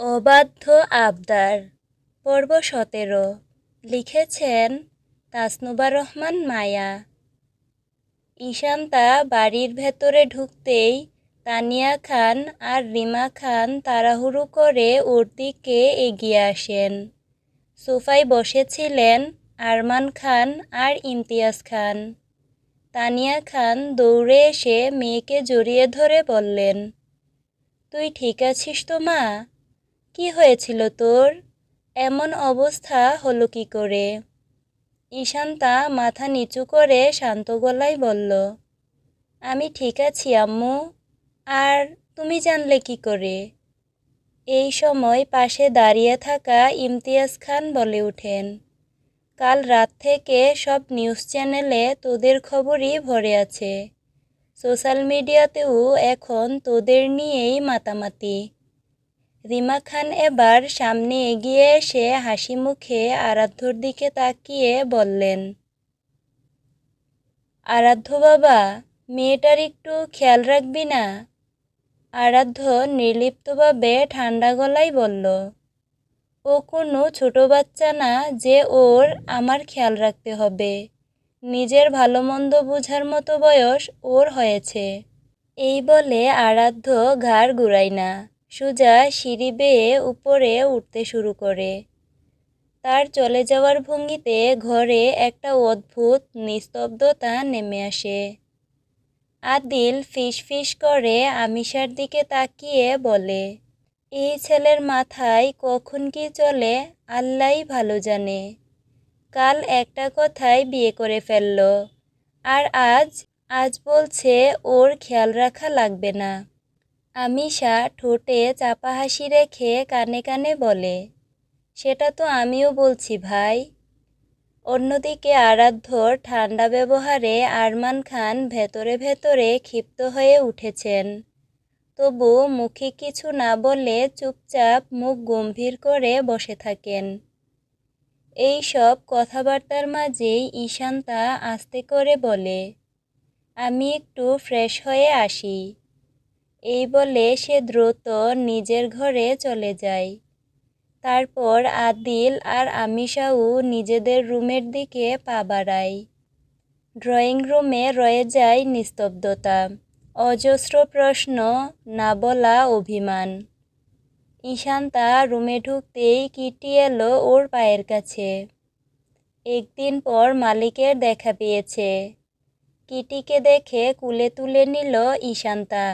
অবাধ্য আবদার। পর্ব সতেরো। লিখেছেন তাসনুবা রহমান মায়া। ঈশান্তা বাড়ির ভেতরে ঢুকতেই তানিয়া খান আর রিমা খান তাড়াহুড়ো করে ওর দিকে এগিয়ে আসেন। সোফায় বসেছিলেন আরমান খান আর ইমতিয়াজ খান। তানিয়া খান দৌড়ে এসে মেয়েকে জড়িয়ে ধরে বললেন, তুই ঠিক আছিস তো মা? কি হয়েছিল তোর? এমন অবস্থা হলো কি করে? ঈশান্তা মাথা নিচু করে শান্ত গলায় বলল, আমি ঠিক আছি, আম্মু। আর তুমি জানলে কি করে? এই সময় পাশে দাঁড়িয়ে থাকা ইমতিয়াজ খান বলে ওঠেন, কাল রাত থেকে সব নিউজ চ্যানেলে তোদের খবরই ভরে আছে। সোশ্যাল মিডিয়াতেও এখন তোদের নিয়েই মাতামাতি। রিমা খান এবার সামনে এগিয়ে এসে হাসি মুখে আরাধ্যর দিকে তাকিয়ে বললেন, আরাধ্য বাবা, মেয়েটার একটু খেয়াল রাখবি না? আরাধ্য নির্লিপ্তভাবে ঠান্ডা গলায় বলল, ও কোনো ছোট বাচ্চা না যে ওর আমার খেয়াল রাখতে হবে। নিজের ভালো মন্দ বোঝার মতো বয়স ওর হয়েছে। এই বলে আরাধ্য ঘাড় ঘুরায় না। সুজা সিঁড়ি বেয়ে উপরে উঠতে শুরু করে। তার চলে যাওয়ার ভঙ্গিতে ঘরে একটা অদ্ভুত নিস্তব্ধতা নেমে আসে। আদিল ফিস ফিস করে আমিষার দিকে তাকিয়ে বলে, এই ছেলের মাথায় কখন কি চলে আল্লাহই ভালো জানে। কাল একটা কথায় বিয়ে করে ফেলল, আর আজ আজ বলছে ওর খেয়াল রাখা লাগবে না। আমিষা ঠোঁটে চাপা হাসি রেখে কানে কানে বলে, সেটা তো আমিও বলছি ভাই। অন্যদিকে আরাধ্যর ঠান্ডা ব্যবহারে আরমান খান ভেতরে ভেতরে ক্ষিপ্ত হয়ে উঠেছেন। তবু মুখে কিছু না বলে চুপচাপ মুখ গম্ভীর করে বসে থাকেন। এই সব কথাবার্তার মাঝেই ঈশান্তা আস্তে করে বলে, আমি একটু ফ্রেশ হয়ে আসি। এই বলে সে দ্রুত নিজের ঘরে চলে যায়। তারপর আদিল আর আমিষাও নিজেদের রুমের দিকে পা বাড়ায়। ড্রয়িং রুমে রয়ে যায় নিস্তব্ধতা, অজস্র প্রশ্ন, না বলা অভিমান। ঈশান্তা রুমে ঢুকতেই কিটি এলো ওর পায়ের কাছে। একদিন পর মালিকের দেখা পেয়েছে। কিটিকে দেখে কুলে তুলে নিল ঈশান্তা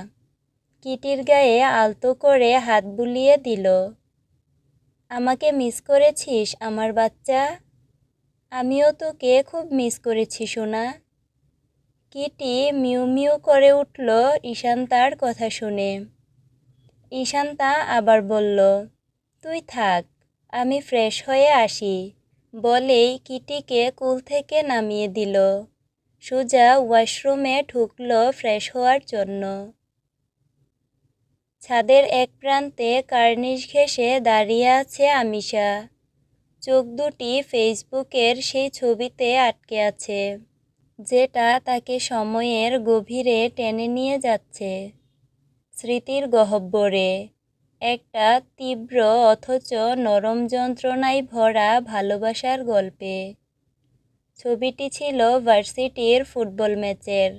কিটির গায়ে আলতো করে হাত বুলিয়ে দিল। আমাকে মিস করেছিস আমার বাচ্চা? আমিও তোকে খুব মিস করেছি, সোনা। কিটি মিউ মিউ করে উঠল ঈশান্তার কথা শুনে। ঈশান্তা আবার বলল, তুই থাক, আমি ফ্রেশ হয়ে আসি। বলেই কিটিকে কুল থেকে নামিয়ে দিল। সুজা ওয়াশরুমে ঢুকলো ফ্রেশ হওয়ার জন্য। ছাদের এক প্রান্তে কার্নিশ ঘেঁষে দাঁড়িয়ে আছে আমিষা চোখ দুটি ফেসবুকের সেই ছবিতে আটকে আছে, যেটা তাকে সময়ের গভীরে টেনে নিয়ে যাচ্ছে। স্মৃতির গহব্বরে, একটা তীব্র অথচ নরম যন্ত্রণায় ভরা ভালোবাসার গল্পে। ছবিটি ছিল ভার্সিটির ফুটবল ম্যাচের।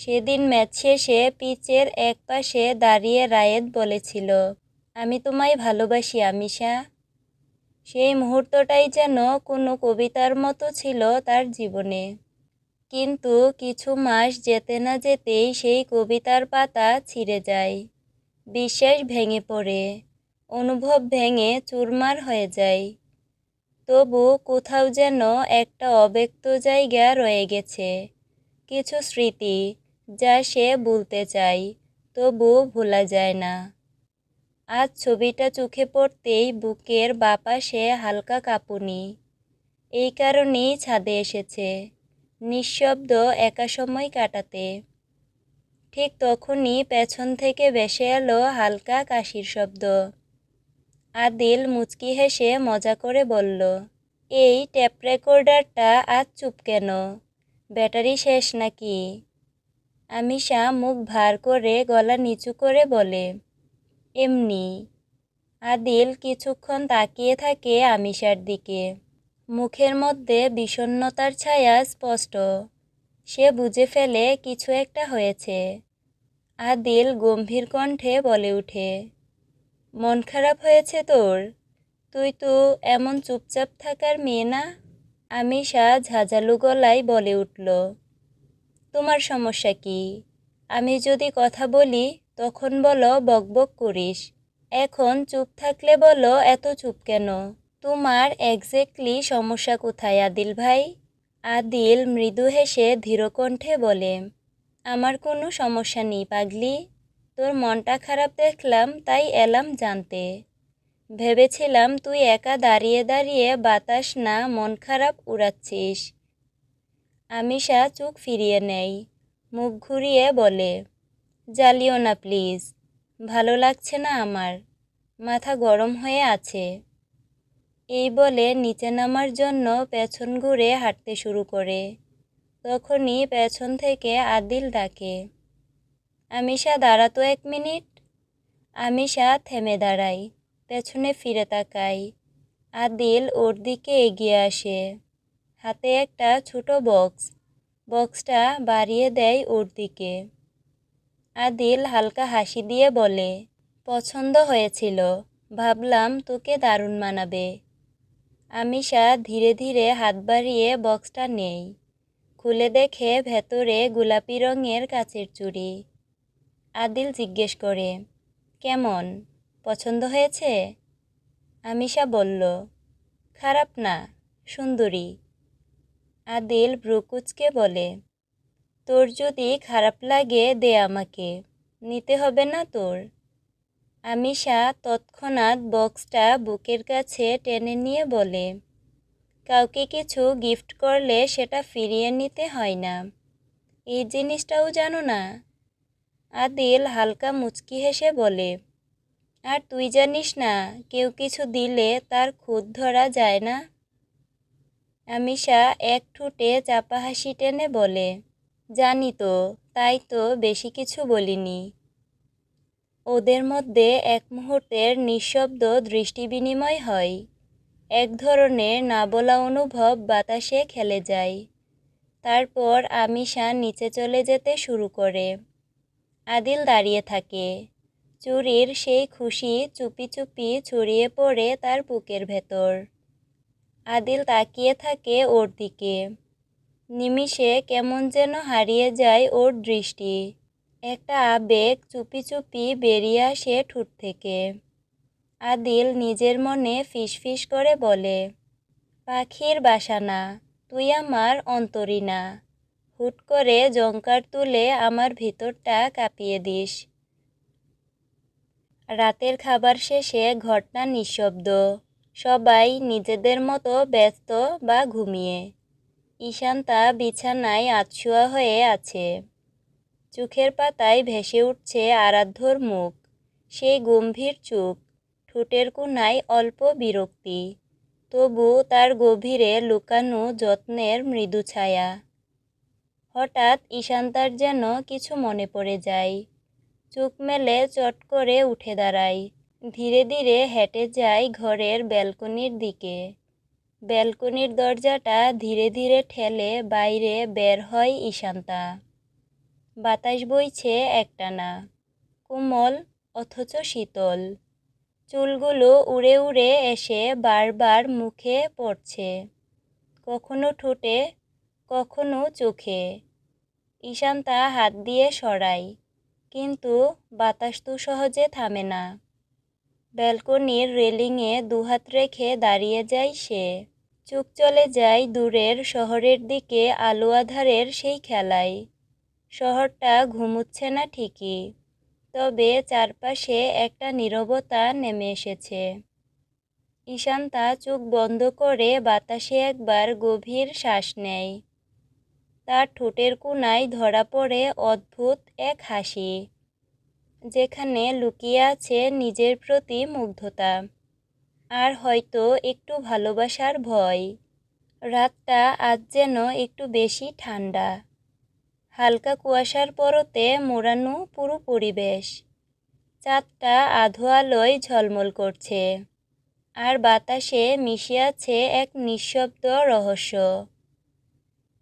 সেদিন ম্যাচ শেষে পিচের এক পাশে দাঁড়িয়ে রায়েত বলেছিল, আমি তোমায় ভালোবাসি, আমিষা। সেই মুহূর্তটাই যেন কোনো কবিতার মতো ছিল তার জীবনে। কিন্তু কিছু মাস যেতে না যেতেই সেই কবিতার পাতা ছিঁড়ে যায়, বিশ্বাস ভেঙে পড়ে, অনুভব ভেঙে চুরমার হয়ে যায়। তবু কোথাও যেন একটা অব্যক্ত জায়গা রয়ে গেছে, কিছু স্মৃতি যা সে ভুলতে চায় তবু ভোলা যায় না। আজ ছবিটা চোখে পড়তেই বুকের বাপাশে হালকা কাঁপুনি। এই কারণেই ছাদে এসেছে, নিঃশব্দ একা সময় কাটাতে। ঠিক তখনই পেছন থেকে ভেসে এলো হালকা কাশির শব্দ। আদিল মুচকি হেসে মজা করে বলল, এই ট্যাপ রেকর্ডারটা আজ চুপ কেন? ব্যাটারি শেষ নাকি? আমিষা মুখ ভার করে গলা নিচু করে বলে, এমনি। আদিল কিছুক্ষণ তাকিয়ে থাকে আমিষার দিকে। মুখের মধ্যে বিষণ্ণতার ছায়া স্পষ্ট। সে বুঝে ফেলে কিছু একটা হয়েছে। আদিল গম্ভীর কণ্ঠে বলে ওঠে মন খারাপ হয়েছে তোর? তুই তো এমন চুপচাপ থাকার মেয়ে না? আমিষা ঝাঁঝালু গলায় বলে উঠল তোমার সমস্যা কি? আমি যদি কথা বলি, তখন বলো বকবক করিস। এখন চুপ থাকলে বলো এত চুপ কেন? তোমার এক্স্যাক্টলি সমস্যা কোথায় আদিল ভাই? আদিল মৃদু হেসে ধীরকণ্ঠে বলে, আমার কোনো সমস্যা নেই পাগলি। তোর মনটা খারাপ দেখলাম, তাই এলাম জানতে। ভেবেছিলাম তুই একা দাঁড়িয়ে দাঁড়িয়ে বাতাস না মন খারাপ উড়াচ্ছিস। আমিষা চোখ ফিরিয়ে নেয় মুখ ঘুরিয়ে বলে, জ্বালিও না প্লিজ, ভালো লাগছে না আমার, মাথা গরম হয়ে আছে। এই বলে নিচে নামার জন্য পেছন ঘুরে হাঁটতে শুরু করে। তখনই পেছন থেকে আদিল ডাকে, আমিষা দাঁড়াতো এক মিনিট। আমিষা থেমে দাঁড়াই পেছনে ফিরে তাকাই আদিল ওর দিকে এগিয়ে আসে। হাতে একটা ছোট বক্স। বক্সটা বাড়িয়ে দেয় ওর দিকে। আদিল হালকা হাসি দিয়ে বলে, পছন্দ হয়েছিল, ভাবলাম তোকে দারুণ মানাবে। আমিষা ধীরে ধীরে হাত বাড়িয়ে বক্সটা নেই খুলে দেখে ভেতরে গোলাপি রঙের কাচের চুড়ি। আদিল জিজ্ঞেস করে, কেমন? পছন্দ হয়েছে? আমিষা বলল, খারাপ না, সুন্দরী। আদিল ব্রুকুচকে বলে, তোর যদি খারাপ লাগে দে আমাকে, নিতে হবে না তোর। আমিষা তৎক্ষণাৎ বক্সটা বুকের কাছে টেনে নিয়ে বলে, কাউকে কিছু গিফট করলে সেটা ফিরিয়ে নিতে হয় না। এই জিনিসটাও জানো না? আদিল হালকা মুচকি হেসে বলে, আর তুই জানিস না, কেউ কিছু দিলে তার খুদ ধরা যায় না? আমিষা এক ঠুটে চাপা হাসি টেনে বলে, জানি তো, তাই তো বেশি কিছু বলিনি। ওদের মধ্যে এক মুহূর্তের নিঃশব্দ দৃষ্টি বিনিময় হয়। এক ধরনের না বলা অনুভব বাতাসে খেলে যায়। তারপর আমিষা নিচে চলে যেতে শুরু করে। আদিল দাঁড়িয়ে থাকে। চুরির সেই খুশি চুপি চুপি ছড়িয়ে পড়ে তার বুকের ভেতর। আদিল তাকিয়ে থাকে ওর দিকে। নিমিষে কেমন যেন হারিয়ে যায় ওর দৃষ্টি। একটা আবেগ চুপি চুপি বেরিয়ে আসে ঠোঁট থেকে। আদিল নিজের মনে ফিসফিস করে বলে, পাখির বাসা না তুই আমার অন্তরী না। হুট করে জঙ্কার তুলে আমার ভিতরটা কাঁপিয়ে দিস। রাতের খাবার শেষে ঘরটা নিঃশব্দ। সবাই নিজেদের মতো ব্যস্ত বা ঘুমিয়ে। ঈশান্তা বিছানায় আতশোয়া হয়ে আছে। চোখের পাতায় ভেসে উঠছে আরাধ্যর মুখ। সেই গম্ভীর চোখ, ঠোঁটের কোনায় অল্প বিরক্তি। তবু তার গভীরে লুকানো যত্নের মৃদু ছায়া। হঠাৎ ঈশান্তার যেন কিছু মনে পড়ে যায়। চোখ মেলে চট করে উঠে দাঁড়ায়। ধীরে ধীরে হেঁটে যায় ঘরের ব্যালকনির দিকে। ব্যালকনির দরজাটা ধীরে ধীরে ঠেলে বাইরে বের হয় ঈশান্তা। বাতাস বইছে একটানা। কোমল অথচ শীতল। চুলগুলো উড়ে উড়ে এসে বারবার মুখে পড়ছে। কখনো ঠোঁটে, কখনো চোখে। ঈশান্তা হাত দিয়ে সরায়, কিন্তু বাতাস তো সহজে থামে না। ব্যালকনির রেলিংয়ে দুহাত রেখে দাঁড়িয়ে যায় সে। চোখ চলে যায় দূরের শহরের দিকে আলো আধারের সেই খেলায়। শহরটা ঘুমুচ্ছে না ঠিকই, তবে চারপাশে একটা নীরবতা নেমে এসেছে। ঈশান্তা চোখ বন্ধ করে বাতাসে একবার গভীর শ্বাস নেয়। তার ঠোঁটের কোনায় ধরা পড়ে অদ্ভুত এক হাসি। যেখানে লুকিয়ে আছে নিজের প্রতি মুগ্ধতা। আর হয়তো একটু ভালোবাসার ভয়। রাতটা আজ যেন একটু বেশি ঠান্ডা। হালকা কুয়াশার পরতে মোড়ানো পুরো পরিবেশ। চাঁদটা আধো আলোয় ঝলমল করছে। আর বাতাসে মিশে আছে এক নিঃশব্দ রহস্য।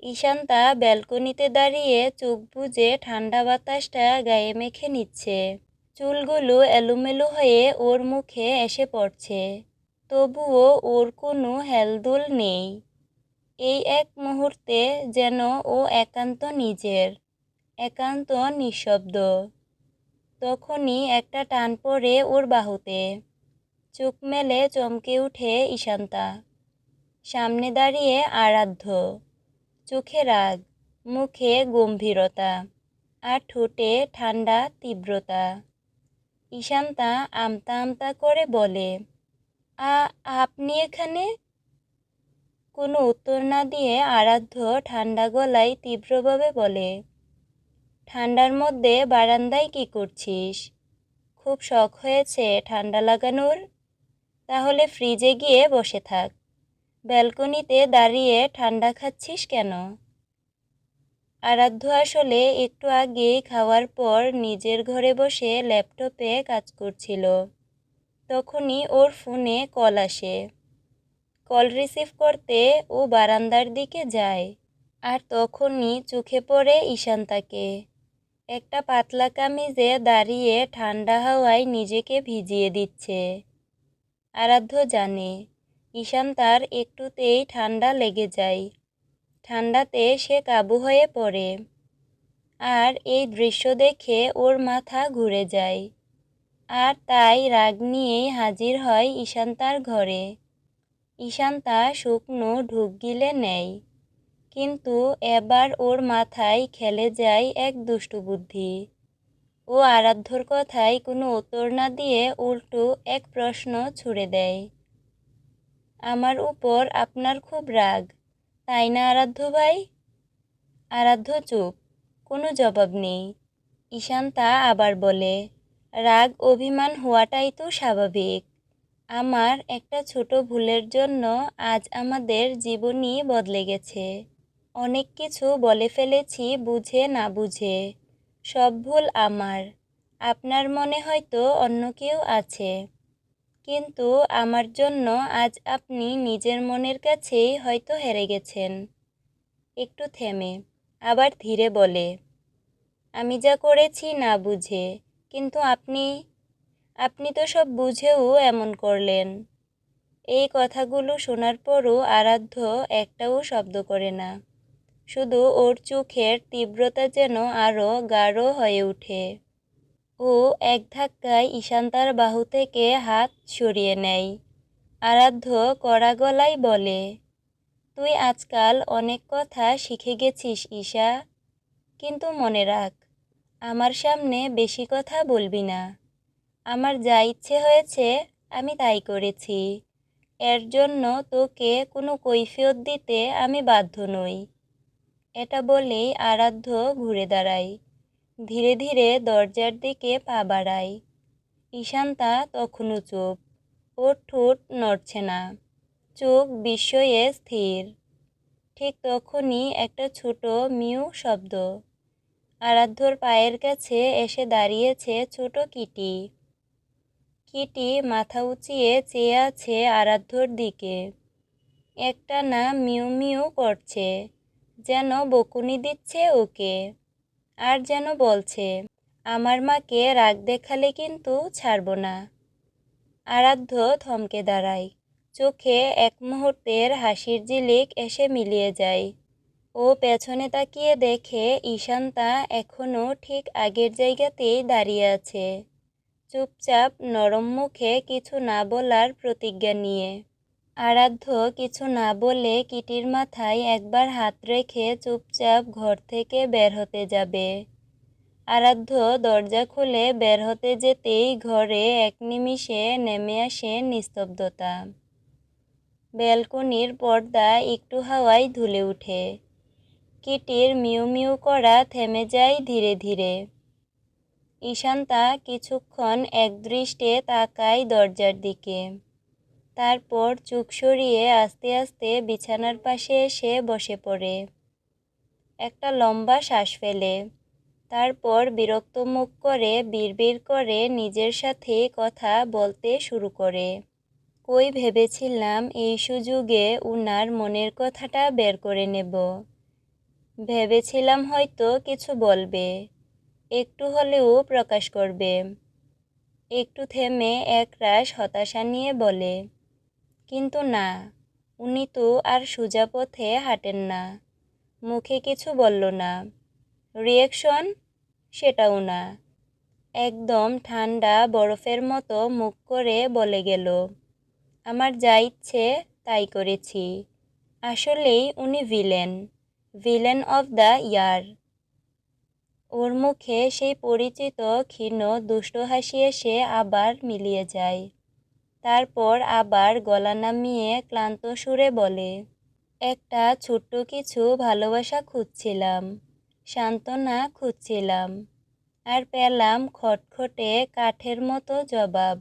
ঈশান্তা ব্যালকনিতে দাঁড়িয়ে চোখ বুজে ঠান্ডা বাতাসটা গায়ে মেখে নিচ্ছে। চুলগুলো এলোমেলো হয়ে ওর মুখে এসে পড়ছে। তবুও ওর কোনো হেলদোল নেই। এই এক মুহূর্তে যেন ও একান্ত নিজের, একান্ত নিঃশব্দ। তখনই একটা টান পড়ে ওর বাহুতে। চোখ মেলে চমকে উঠে ঈশান্তা সামনে দাঁড়িয়ে আরাধ্য। চোখে রাগ, মুখে গম্ভীরতা, আর ঠোঁটে ঠান্ডা তীব্রতা। ঈশান্তা আমতা আমতা করে বলে, আ, আপনি এখানে? কোনো উত্তর না দিয়ে আরাধ্য ঠান্ডা গলায় তীব্রভাবে বলে, ঠান্ডার মধ্যে বারান্দায় কি করছিস? খুব শখ হয়েছে ঠান্ডা লাগানোর? তাহলে ফ্রিজে গিয়ে বসে থাক। ব্যালকনিতে দাঁড়িয়ে ঠান্ডা খাচ্ছিস কেন? আরাধ্য আসলে একটু আগে খাওয়ার পর নিজের ঘরে বসে ল্যাপটপে কাজ করছিল। তখনই ওর ফোনে কল আসে। কল রিসিভ করতে ও বারান্দার দিকে যায় আর তখনই চোখে পড়ে ঈশান্তাকে একটা পাতলা কামিজে দাঁড়িয়ে ঠান্ডা হাওয়ায় নিজেকে ভিজিয়ে দিচ্ছে। আরাধ্য জানে ঈশান তার একটুতেই ঠান্ডা লেগে যায়। ঠান্ডাতে সে কাবু হয়ে পড়ে আর এই দৃশ্য দেখে ওর মাথা ঘুরে যায়। আর তাই রাগ নিয়েই হাজির হয় ঈশান্তার ঘরে। ঈশান্তা শুকনো ঢুক গিলে নেয়। কিন্তু এবার ওর মাথায় খেলে যায় এক দুষ্টু বুদ্ধি। ও আরাধ্যর কথায় কোনো উত্তর না দিয়ে উল্টো এক প্রশ্ন ছুড়ে দেয়। আমার উপর আপনার খুব রাগ, তাই না আরাধ্য ভাই? আরাধ্য চুপ, কোনো জবাব নেই। ঈশান্তা আবার বলে, রাগ অভিমান হওয়াটাই তো স্বাভাবিক। আমার একটা ছোট ভুলের জন্য আজ আমাদের জীবনই বদলে গেছে। অনেক কিছু বলে ফেলেছি বুঝে না বুঝে। সব ভুল আমার। আপনার মনে হয়তো অন্য কেউ আছে। কিন্তু আমার জন্য আজ আপনি নিজের মনের কাছেই হয়তো হেরে গেছেন। একটু থেমে, আবার ধীরে বলে, আমি যা করেছি না বুঝে, কিন্তু আপনি আপনি তো সব বুঝেও এমন করলেন। এই কথাগুলো শোনার পরও আরাধ্য একটাও শব্দ করে না। শুধু ওর চোখের তীব্রতা যেন আরও গাঢ় হয়ে ওঠে। ও এক ধাক্কায় ঈশান্তার বাহু থেকে হাত সরিয়ে নেয়। আরাধ্য কড়া গলায় বলে, তুই আজকাল অনেক কথা শিখে গেছিস ঈশা। কিন্তু মনে রাখ, আমার সামনে বেশি কথা বলবি না। আমার যা ইচ্ছে হয়েছে আমি তাই করেছি। এর জন্য তোকে কোনো কৈফিয়ত দিতে আমি বাধ্য নই। এটা বলেই আরাধ্য ঘুরে দাঁড়ায়। ধীরে ধীরে দরজার দিকে পা বাড়ায়। ঈশান্তা তখনও চুপ, ওর ঠোঁট নড়ছে না। চোখ বিস্ময়ে স্থির। ঠিক তখনই একটা ছোট মিউ শব্দ। আরাধ্যর পায়ের কাছে এসে দাঁড়িয়েছে ছোট কিটি। কিটি মাথা উঁচিয়ে চেয়ে আছে আরাধ্যর দিকে। একটা না মিউ মিউ করছে, যেন বকুনি দিচ্ছে ওকে। আর যেন বলছে, আমার মাকে রাগ দেখালে কিন্তু ছাড়ব না। আরাধ্য থমকে দাঁড়ায়। চোখে এক মুহূর্তের হাসির জিলিক এসে মিলিয়ে যায়। ও পেছনে তাকিয়ে দেখে ঈশান্তা এখনও ঠিক আগের জায়গাতেই দাঁড়িয়ে আছে। চুপচাপ নরম মুখে কিছু না বলার প্রতিজ্ঞা নিয়ে। আরাধ্য, কিছু না বলে কিটির মাথায় একবার হাত রেখে চুপচাপ ঘর থেকে বের হতে যাবে। আরাধ্য, দরজা খুলে বের হতে যেতেই ঘরে এক নিমিষে নেমে আসে নিস্তব্ধতা। ব্যালকনির পর্দা একটু হাওয়ায় ধুলে উঠে। কিটির মিউ মিউ করা থেমে যায় ধীরে ধীরে। ঈশান্তা কিছুক্ষণ একদৃষ্টে তাকায় দরজার দিকে। তারপর চুপ সরিয়ে আস্তে আস্তে বিছানার পাশে এসে বসে পড়ে। একটা লম্বা শ্বাস ফেলে। তারপর বিরক্ত মুখ করে বিড়বিড় করে নিজের সাথে কথা বলতে শুরু করে। কই ভেবেছিলাম এই সুযোগে উনার মনের কথাটা বের করে নেব। ভেবেছিলাম হয়তো কিছু বলবে। একটু হলেও প্রকাশ করবে। একটু থেমে এক একরাশ হতাশা নিয়ে বলে। কিন্তু না, উনি তো আর সোজা পথে হাঁটেন না। মুখে কিছু বলল না। রিয়েকশন? সেটাও না। একদম ঠান্ডা বরফের মতো মুখ করে বলে গেল, আমার যা ইচ্ছে তাই করেছি। আসলেই উনি villain villain of the year. ওর মুখে সেই পরিচিত ক্ষীণ দুষ্ট হাসি এসে আবার মিলিয়ে যায়। তারপর আবার গলা নামিয়ে ক্লান্ত সুরে বলে, একটা ছোট্ট কিছু ভালোবাসা খুঁজছিলাম, সান্ত্বনা খুঁজছিলাম, আর পেলাম খটখটে কাঠের মতো জবাব।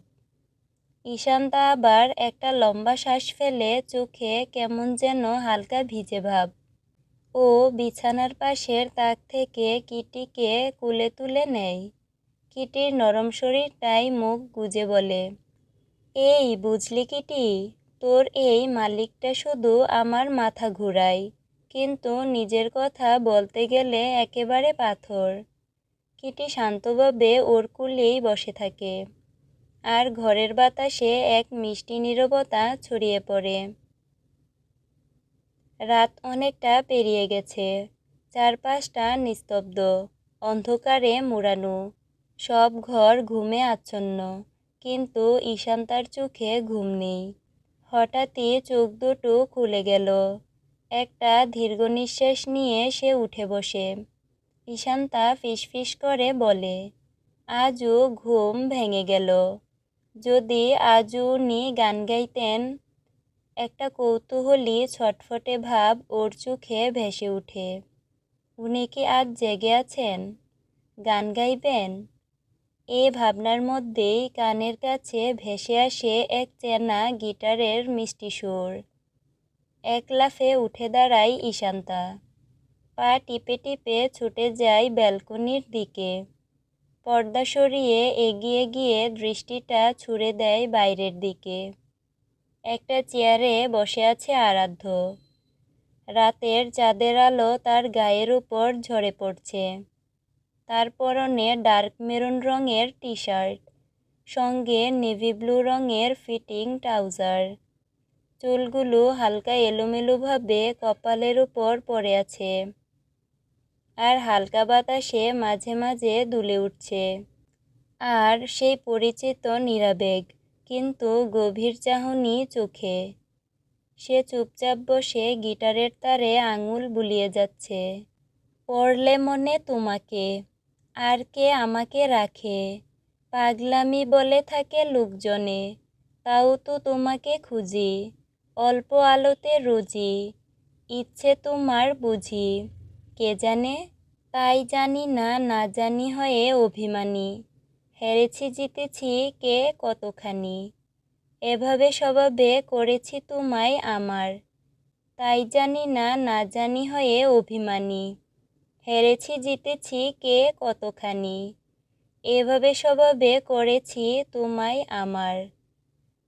ঈশান্তা আবার একটা লম্বা শ্বাস ফেলে চোখে কেমন যেন হালকা ভিজে ভাব। ও বিছানার পাশের তাক থেকে কিটিকে কুলে তুলে নেয়। কিটির নরম শরীরটাই মুখ গুজে বলে এই বুঝলি কিটি, তোর এই মালিকটা শুধু আমার মাথা ঘুরায়, কিন্তু নিজের কথা বলতে গেলে একেবারে পাথর। কিটি শান্তভাবে ওর কুলেই বসে থাকে। আর ঘরের বাতাসে এক মিষ্টি নীরবতা ছড়িয়ে পড়ে। রাত অনেকটা পেরিয়ে গেছে। চারপাশটা নিস্তব্ধ, অন্ধকারে মুড়ানো, সব ঘর ঘুমে আচ্ছন্ন। কিন্তু ঈশান্তার চোখে ঘুম নেই। হঠাৎই চোখ দুটো খুলে গেল। একটা দীর্ঘ নিঃশ্বাস নিয়ে সে উঠে বসে। ঈশান্তা ফিসফিস করে বলে, আজও ঘুম ভেঙে গেল। যদি আজও উনি গান গাইতেন? একটা কৌতূহলী ছটফটে ভাব ওর চোখে ভেসে ওঠে উনি কি আজ জেগে আছেন? গান গাইবেন? এ ভাবনার মধ্যেই কানের কাছে ভেসে আসে এক চেনা গিটারের মিষ্টি সুর। এক লাফে উঠে দাঁড়ায় ঈশান্তা। পা টিপে টিপে ছুটে যায় ব্যালকনির দিকে। পর্দা সরিয়ে এগিয়ে গিয়ে দৃষ্টিটা ছুড়ে দেয় বাইরের দিকে। একটা চেয়ারে বসে আছে আরাধ্য। রাতের চাঁদের আলো তার গায়ের উপর ঝরে পড়ছে। তার পরনে ডার্ক মেরুন রঙের টি শার্ট সঙ্গে নেভি ব্লু রঙের ফিটিং ট্রাউজার। চুলগুলো হালকা এলোমেলোভাবে কপালের উপর পড়ে আছে আর হালকা বাতাসে মাঝে মাঝে দুলে উঠছে। আর সেই পরিচিত নিরাবেগ, কিন্তু গভীর চাহনি চোখে। সে চুপচাপ বসে গিটারের তারে আঙুল বুলিয়ে যাচ্ছে। পড়লে মনে তোমাকে। আর কে আমাকে রাখে? পাগলামি বলে থাকে লোকজনে, তাও তো তোমাকে খুঁজি, অল্প আলোতে রুজি, ইচ্ছে তোমার বুঝি। কে জানে? তাই জানি না না জানি হয়ে অভিমানী। হেরেছি, জিতেছি কে কতখানি? এভাবে স্বভাবে করেছি তোমায় আমার। তাই জানি না না জানি হয়ে অভিমানী। হেরেছি, জিতেছি কে কতখানি? এভাবে স্বভাবে করেছি তোমায় আমার।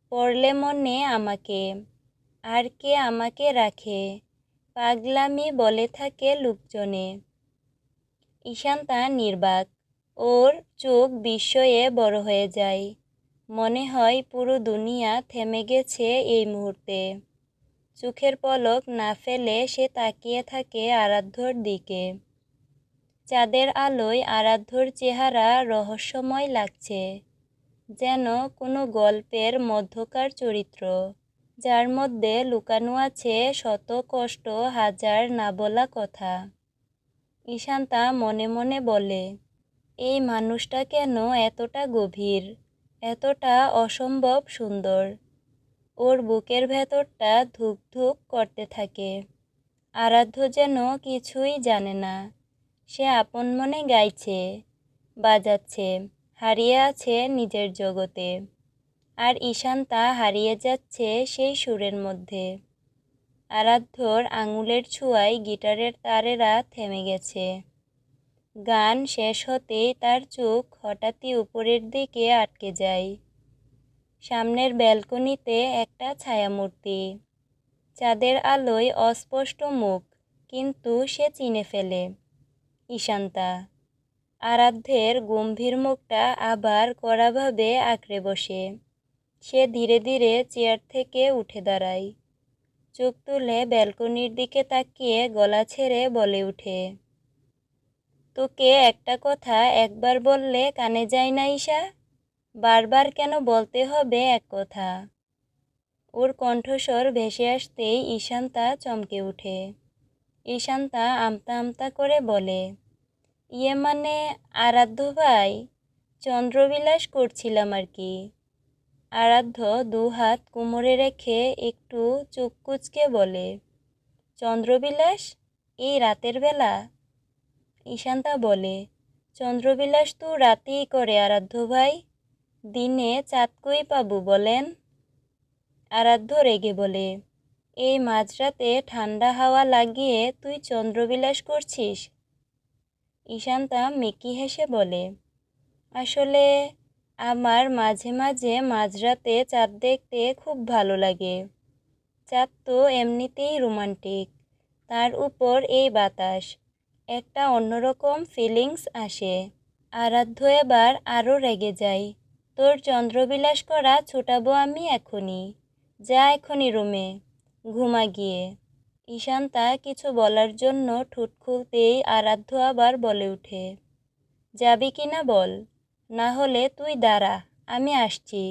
পড়লে মনে আমাকে, আর কে আমাকে রাখে? পাগলামি বলে থাকে লোকজনে। ঈশান্তা নির্বাক, ওর চোখ বিস্ময়ে বড় হয়ে যায়। মনে হয় পুরো দুনিয়া থেমে গেছে এই মুহূর্তে। চোখের পলক না ফেলে সে তাকিয়ে থাকে আরাধ্যর দিকে। চাঁদের আলোয় আরাধ্যর চেহারা রহস্যময় লাগছে, যেন কোনো গল্পের মধ্যকার চরিত্র, যার মধ্যে লুকানো আছে শত কষ্ট, হাজার না বলা কথা। ঈশান্তা মনে মনে বলে, এই মানুষটা কেন এতটা গভীর, এতটা অসম্ভব সুন্দর? ওর বুকের ভেতরটা ধুক ধুক করতে থাকে। আরাধ্য যেন কিছুই জানে না। সে আপন মনে গাইছে, বাজাচ্ছে, হারিয়ে আছে নিজের জগতে। আর ঈশান্তা হারিয়ে যাচ্ছে সেই সুরের মধ্যে। আরাধ্যর আঙুলের ছোঁয়ায় গিটারের তারেরা থেমে গেছে। গান শেষ হতেই তার চোখ হঠাৎই উপরের দিকে আটকে যায়। সামনের ব্যালকনিতে একটা ছায়ামূর্তি। চাঁদের আলোয় অস্পষ্ট মুখ, কিন্তু সে চিনে ফেলে। ঈশান্তা। আরাধ্যের গম্ভীর মুখটা আবার কড়াভাবে আঁকড়ে বসে। সে ধীরে ধীরে চেয়ার থেকে উঠে দাঁড়ায়। চোখ তুলে ব্যালকনির দিকে তাকিয়ে গলা ছেড়ে বলে উঠে, তোকে একটা কথা একবার বললে কানে যায় না ঈশা? বারবার কেন বলতে হবে এক কথা? ওর কণ্ঠস্বর ভেসে আসতেই ঈশান্তা চমকে উঠে। ঈশান্তা আমতা আমতা করে বলে ইয়ে মানে আরাধ্য ভাই, চন্দ্রবিলাস করছিলাম আর কি। আরাধ্য দু হাত কোমরে রেখে একটু চোখ কুচকে বলে, চন্দ্রবিলাস, এই রাতের বেলা? ঈশান্তা বলে, চন্দ্রবিলাস তো রাতেই করে আরাধ্য ভাই, দিনে চাঁদ কই পাবো বলেন? আরাধ্য রেগে বলে এই মাঝরাতে ঠান্ডা হাওয়া লাগিয়ে তুই চন্দ্রবিলাস করছিস? ঈশান্তা মেকি হেসে বলে, আসলে আমার মাঝে মাঝে মাঝরাতে চাঁদ দেখতে খুব ভালো লাগে। চাঁদ তো এমনিতেই রোমান্টিক, তার উপর এই বাতাস, একটা অন্যরকম ফিলিংস আসে। আরাধ্য এবার আরও রেগে যাই তোর চন্দ্রবিলাস করা ছুটাবো আমি এখনই, যা এখনই রুমে। ঘুমা গিয়ে। ঈশান্তা কিছু বলার জন্য ঠোঁট খুলতেই আরাধ্য আবার বলে ওঠে, যাবি কি না বল? না হলে তুই দাঁড়া, আমি আসছি।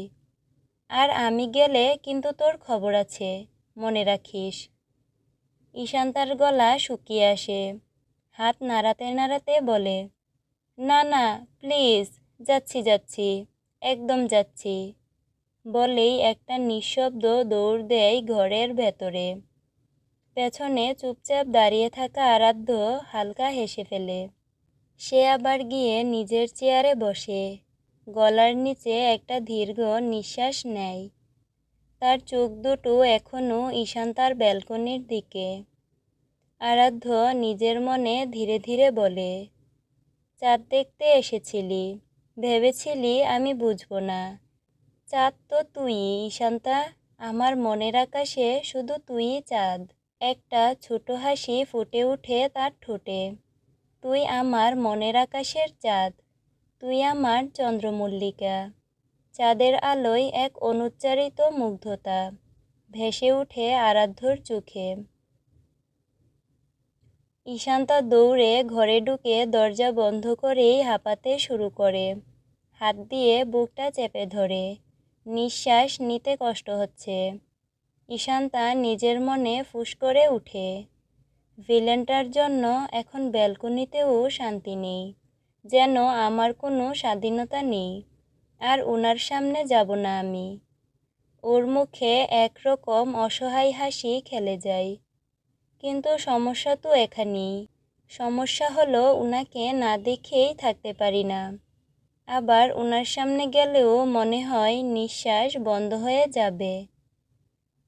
আর আমি গেলে কিন্তু তোর খবর আছে, মনে রাখিস। ঈশান্তার গলা শুকিয়ে আসে, হাত নাড়াতে নাড়াতে বলে, না না, প্লিজ, যাচ্ছি যাচ্ছি, একদম যাচ্ছি। বলেই একটা নিঃশব্দ দৌড় দেয় ঘরের ভেতরে। পেছনে চুপচাপ দাঁড়িয়ে থাকা আরাধ্য হালকা হেসে ফেলে। সে আবার গিয়ে নিজের চেয়ারে বসে। গলার নিচে একটা দীর্ঘ নিঃশ্বাস নেয়। তার চোখ দুটো এখনও ঈশান্তার ব্যালকনির দিকে। আরাধ্য নিজের মনে ধীরে ধীরে বলে, চাঁদ দেখতে এসেছিলি। ভেবেছিলি আমি বুঝব না। চাঁদ তো তুই ঈশান্তা। আমার মনের আকাশে শুধু তুই চাঁদ। একটা ছোট হাসি ফুটে উঠে তার ঠোঁটে। তুই আমার মনের আকাশের চাঁদ। তুই আমার চন্দ্রমল্লিকা। চাঁদের আলোয় এক অনুচ্চারিত মুগ্ধতা। ভেসে উঠে আরাধ্যর চোখে। ঈশান্তা দৌড়ে ঘরে ঢুকে দরজা বন্ধ করেই হাঁপাতে শুরু করে। হাত দিয়ে বুকটা চেপে ধরে। নিঃশ্বাস নিতে কষ্ট হচ্ছে। ঈশান্তা নিজের মনে ফুস করে উঠে। ভিলেনটার জন্য এখন ব্যালকনিতেও শান্তি নেই। যেন আমার কোনো স্বাধীনতা নেই। আর ওনার সামনে যাব না আমি। ওর মুখে একরকম অসহায় হাসি খেলে যায়। কিন্তু সমস্যা তো এখানেই। সমস্যা হলো ওনাকে না দেখেই থাকতে পারি না। আবার ওনার সামনে গেলেও মনে হয় নিঃশ্বাস বন্ধ হয়ে যাবে।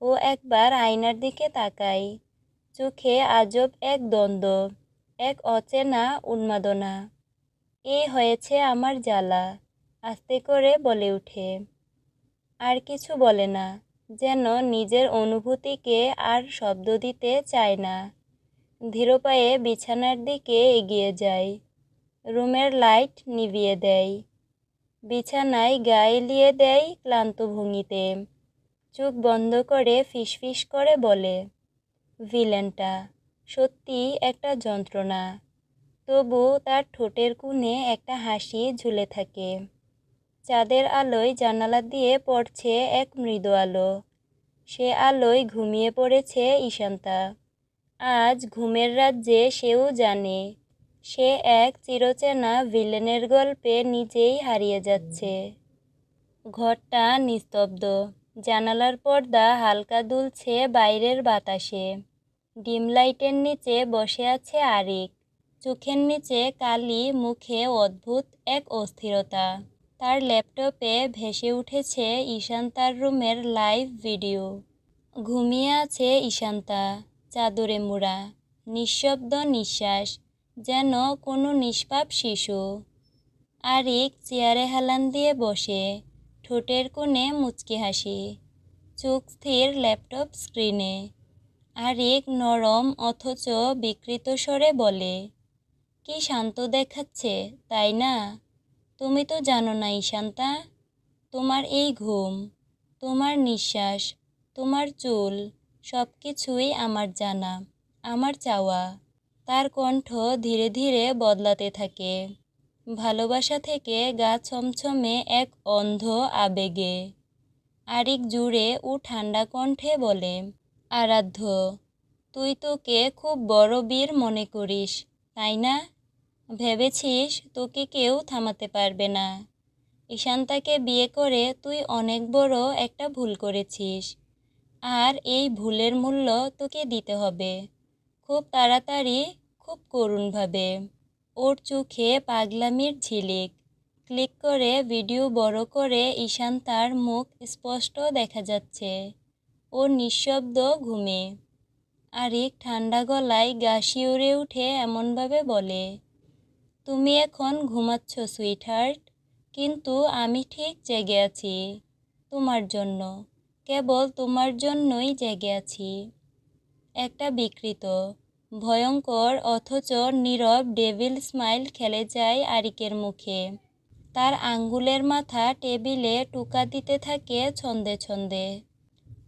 ও একবার আয়নার দিকে তাকাই চোখে আজব এক দ্বন্দ্ব, এক অচেনা উন্মাদনা। এ হয়েছে আমার জ্বালা, আস্তে করে বলে ওঠে আর কিছু বলে না, যেন নিজের অনুভূতিকে আর শব্দ দিতে চায় না। ধীরপায়ে বিছানার দিকে এগিয়ে যায়। রুমের লাইট নিভিয়ে দেয়। বিছানায় গায়ে লিয়ে দেয় ক্লান্ত ভঙ্গিতে। চোখ বন্ধ করে ফিসফিস করে বলে, ভিলেনটা, সত্যি একটা যন্ত্রণা। তবু তার ঠোঁটের কোণে একটা হাসি ঝুলে থাকে। চাঁদের আলোয় জানালা দিয়ে পড়ছে এক মৃদু আলো। সে আলোয় ঘুমিয়ে পড়েছে ঈশান্তা। আজ ঘুমের রাজ্যে সেও জানে সে এক চিরচেনা ভিলেনের গল্পে নিজেই হারিয়ে যাচ্ছে। ঘরটা নিস্তব্ধ। জানালার পর্দা হালকা দুলছে বাইরের বাতাসে। ডিম লাইটের নিচে বসে আছে আরিক। চোখের নিচে কালি, মুখে অদ্ভুত এক অস্থিরতা। তার ল্যাপটপে ভেসে উঠেছে ঈশান্তার রুমের লাইভ ভিডিও। ঘুমিয়ে আছে ঈশান্তা, চাদরে মুড়া, নিঃশব্দ নিঃশ্বাস। যেন কোনো নিষ্পাপ শিশু। আরিক চেয়ারে হেলান দিয়ে বসে, ঠোঁটের কোণে মুচকি হাসি, চোখ স্থির ল্যাপটপ স্ক্রিনে। আরিক নরম অথচ বিকৃত স্বরে বলে, কি শান্ত দেখাচ্ছে, তাই না? তুমি তো জানো না ঈশান্তা, তোমার এই ঘুম, তোমার নিঃশ্বাস, তোমার চুল সব কিছুই আমার জানা, আমার চাওয়া। তার কণ্ঠ ধীরে ধীরে বদলাতে থাকে। ভালোবাসা থেকে গা ছমছমে এক অন্ধ আবেগে। আরিক জুড়ে ও ঠান্ডা কণ্ঠে বলে, আরাধ্য, তুই তোকে খুব বড় বীর মনে করিস, তাই না? ভেবেছিস তোকে কেউ থামাতে পারবে না। ঈশান্তাকে বিয়ে করে তুই অনেক বড় একটা ভুল করেছিস। আর এই ভুলের মূল্য তোকে দিতে হবে। খুব তাড়াতাড়ি খুব করুণভাবে। ওর চোখে পাগলামির ঝিলিক। ক্লিক করে ভিডিও বড় করে ঈশান তার মুখ স্পষ্ট দেখা যাচ্ছে। ও নিঃশব্দ ঘুমে। আরিক ঠান্ডা গলায় গা শিউরে উঠে এমনভাবে বলে, তুমি এখন ঘুমাচ্ছ সুইট হার্ট কিন্তু আমি ঠিক জেগে আছি তোমার জন্য। কেবল তোমার জন্যই জেগে আছি। একটা বিকৃত ভয়ঙ্কর অথচ নীরব ডেভিল স্মাইল খেলে যায় আরিকের মুখে। তার আঙ্গুলের মাথা টেবিলে টুকা দিতে থাকে ছন্দে ছন্দে।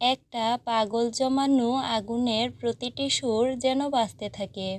একটা পাগল জমানো আগুনের প্রতিটি সুর যেন বাঁচতে থাকে।